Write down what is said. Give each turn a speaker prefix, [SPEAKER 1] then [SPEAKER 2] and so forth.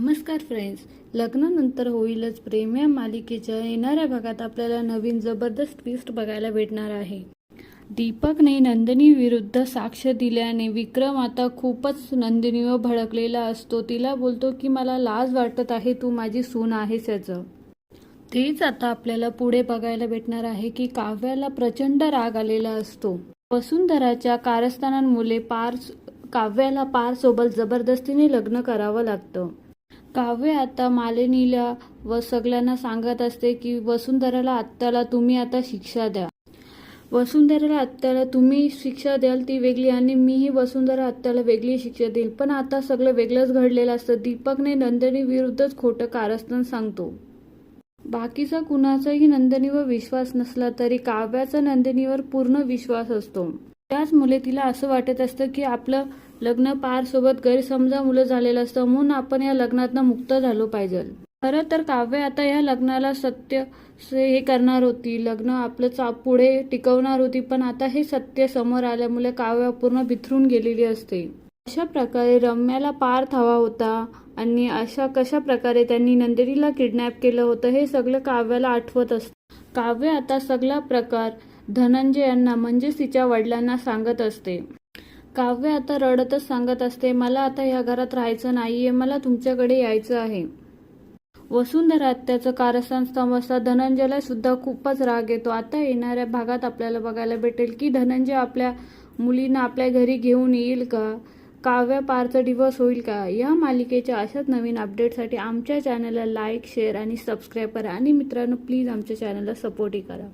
[SPEAKER 1] नमस्कार फ्रेंड्स लग्नानंतर होईलच प्रेम. या मालिकेच्या येणाऱ्या भागात आपल्याला नवीन जबरदस्त ट्विस्ट बघायला भेटणार आहे. दीपकने नंदिनी विरुद्ध साक्ष दिल्याने विक्रम आता खूपच नंदिनीवर भडकलेला असतो. तिला बोलतो की मला लाज वाटत आहे तू माझी सून आहेस याचं. तेच आता आपल्याला पुढे बघायला भेटणार आहे की काव्याला प्रचंड राग आलेला असतो. वसुंधराच्या कारस्थानांमुळे पार काव्याला पार सोबत जबरदस्तीने लग्न करावं लागतं. काव्य आता मालिनीला व सगळ्यांना सांगत असते की वसुंधराला आत्याला तुम्ही आता शिक्षा द्या. वसुंधराला आत्याला तुम्ही शिक्षा द्याल ती वेगळी आणि मीही वसुंधरा आत्याला वेगळी शिक्षा देईल. पण आता सगळं वेगळंच घडलेलं असतं. दीपकने नंदिनी विरुद्धच खोटं कारस्थान सांगतो. बाकीचा कुणाचाही नंदिनीवर विश्वास नसला तरी काव्याचा नंदिनीवर पूर्ण विश्वास असतो. त्याचमुळे तिला असं वाटत असतं की आपलं लग्न पार सोबत गैरसमजामुळे झालेलं असतं म्हणून आपण या लग्नातनं मुक्त झालो पाहिजे. खरं तर काव्य आता या लग्नाला सत्य से हे करणार होती. लग्न आपलं चा पुढे टिकवणार होती पण आता हे सत्य समोर आल्यामुळे काव्य पूर्ण बिथरून गेलेली असते. अशा प्रकारे रम्याला पार्थ हवा होता आणि अशा कशा प्रकारे त्यांनी नंदिनीला किडनॅप केलं होतं हे सगळं काव्याला आठवत असतं. काव्य आता सगळा प्रकार धनंजय यांना म्हणजेच तिच्या वडिलांना सांगत असते. काव्य आता रडतच सांगत असते मला आता या घरात राहायचं नाहीये मला तुमच्याकडे यायचं आहे. वसुंधरात त्याचं कारस्थान समजता धनंजयला सुद्धा खूपच राग येतो. आता येणाऱ्या भागात आपल्याला बघायला भेटेल की धनंजय आपल्या मुलींना आपल्या घरी घेऊन येईल का? काव्य पारचा दिवस होईल का? या मालिकेच्या अशाच नवीन अपडेटसाठी आमच्या चॅनलला लाईक शेअर आणि सबस्क्राईब करा. आणि मित्रांनो प्लीज आमच्या चॅनलला सपोर्टही करा.